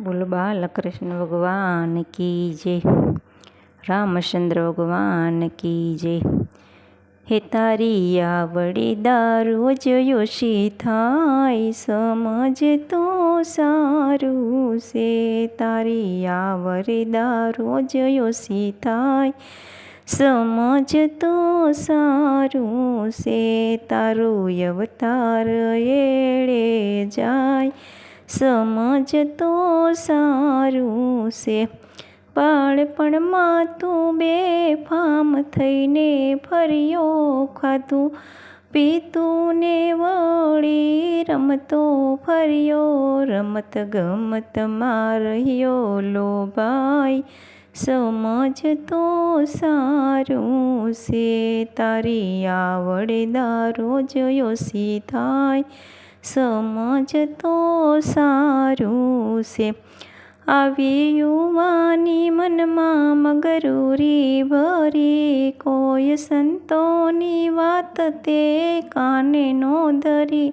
બોલ બાલકૃષ્ણ ભગવાન કી જય. રામચંદ્ર ભગવાન કી જય. હે તારી આવડી દારો જોયોશી થાય સમજ તો સારું છે. તારી આવડી દારો જોયોશી થાય સમજ તો સારું છે. તારું અવતાર એળે જાય સમજ તો સારું છે. બાળપણમાં તું બેફામ થઈને ફર્યો ખાધું. પીતું ને વળી રમતો ફર્યો. રમત ગમતમાં રહ્યો લોભાઈ સમજ તો સારું છે. તારી આવડે દારો સી સીધાય સમજ તો સારું છે. આવી યુવાની મનમાં મગરૂરી ભરી કોઈ સંતોની વાત તે કાને નો ધરી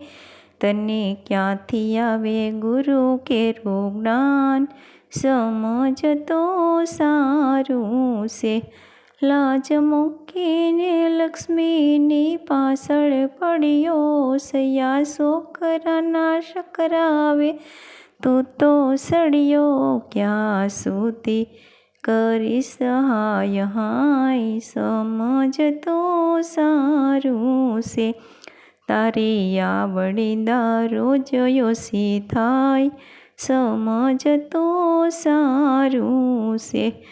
તને ક્યાંથી આવે ગુરુ કે જ્ઞાન? સમજ તો સારું છે. લાજ મૂકીને લક્ષ્મીની પાછળ પડ્યો, સયા છોકરાના શકરાવે, તું તો સડ્યો ક્યાં સુધી કરી સહાય હાય, સમજ તો સારું છે. તારી આવડી દારો જોયો સીધાય સમજ તો સારું છે.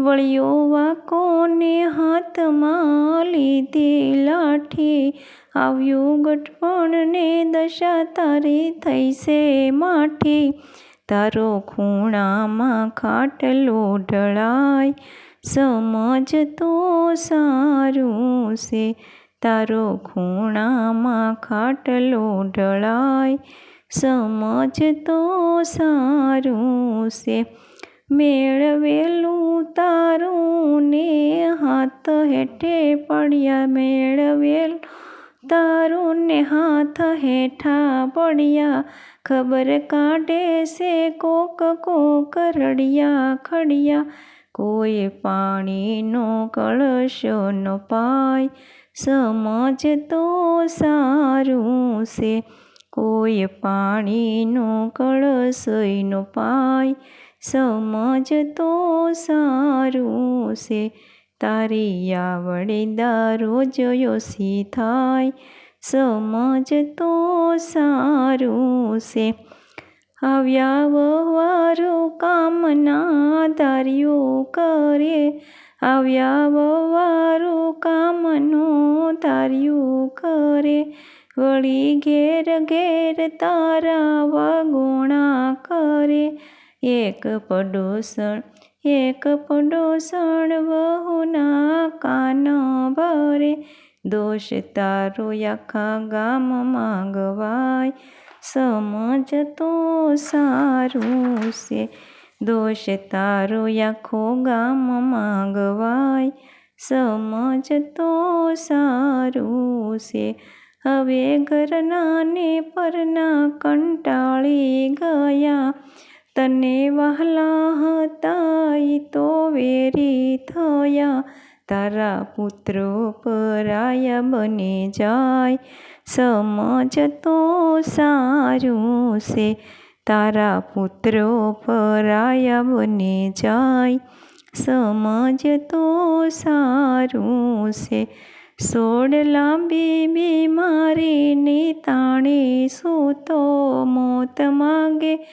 વળ્યો વાકોને હાથમાં લીધી લાઠી? આવ્યું ગઠપણને દશા તારી થઈ છે માઠી. તારો ખૂણામાં ખાટલો ઢળાય. સમજ તો સારું છે. તારો ખૂણામાં ખાટલો ઢળાય. સમજ તો સારું છે. મેળવેલું તારું ને હાથ હેઠે પડ્યા. મેળવેલ તારું ને હાથ હેઠા પડ્યા. ખબર કાઢે છે કોક કોક રડિયા ખડિયા. કોઈ પાણીનો કળશો ન પાય. સમજ તો સારું છે. કોઈ પાણીનો કળશ ન પાય. સમજ તો સારું છે. તારી આવડે દારો જોયો સીધાય સમજ તો સારું છે. આવ્યા કામના ધાર્યો કરે. આવ્યા કામનો ધાર્યું કરે. વળી ઘેર ઘેર તારા વગુણા કરે. એક પડોસણ એક પડોસણ વહુના કાન ભરે. દોષ તારો આખા ગામમાં ગવાય સમજ તો સારું છે. દોષ તારો આખો ગામમાં ગવાય સમજ તો સારું છે. હવે ઘરના ને પરના કંટાળી ગયા. તને વહલા હતા તો વેરી થયા. તારા પુત્રો પરાયા બને જાય. સમજ તો સારું છે. તારા પુત્રો પરાયા બને જાય. સમજ તો સારું છે. સોડ લાંબી બીમારીની તાણી સૂતો મોત માગે.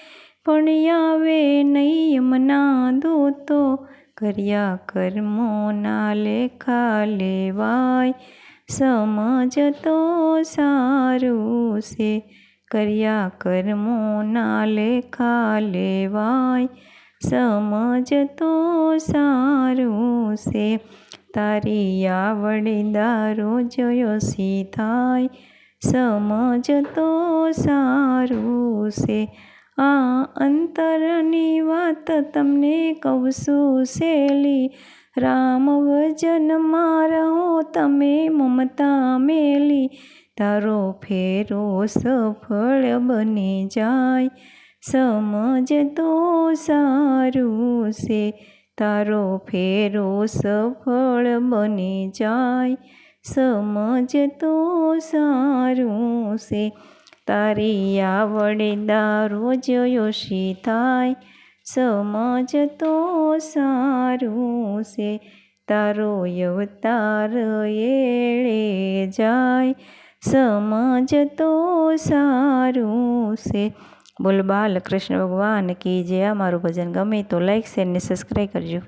પણ આવે નહીં મના દૂતો કર્યા કર્મોના લેખા લેવાય. સમજ તો સારું છે. કર્યા કર્મોના લેખા લેવાય. સમજ તો સારું છે. તારી આવડે દારો જોયો સીધાય. સમજ તો સારું છે. આ અંતરની વાત તમને કહું છું, શેલી. રામ વજન મારો તમે મમતા મેલી. તારો ફેરો સફળ બની જાય. સમજ તો સારું છે, તારો ફેરો સફળ બની જાય. સમજ તો સારું છે તારી આવડે દારોજ યોશી થાય સમજતો સારું છે તારો અવતાર એળે જાય સમજતો સારું છે બોલ બાલકૃષ્ણ ભગવાન કી જે અમારું ભજન ગમે તો લાઈક શેર ને સબસ્ક્રાઈબ કરજો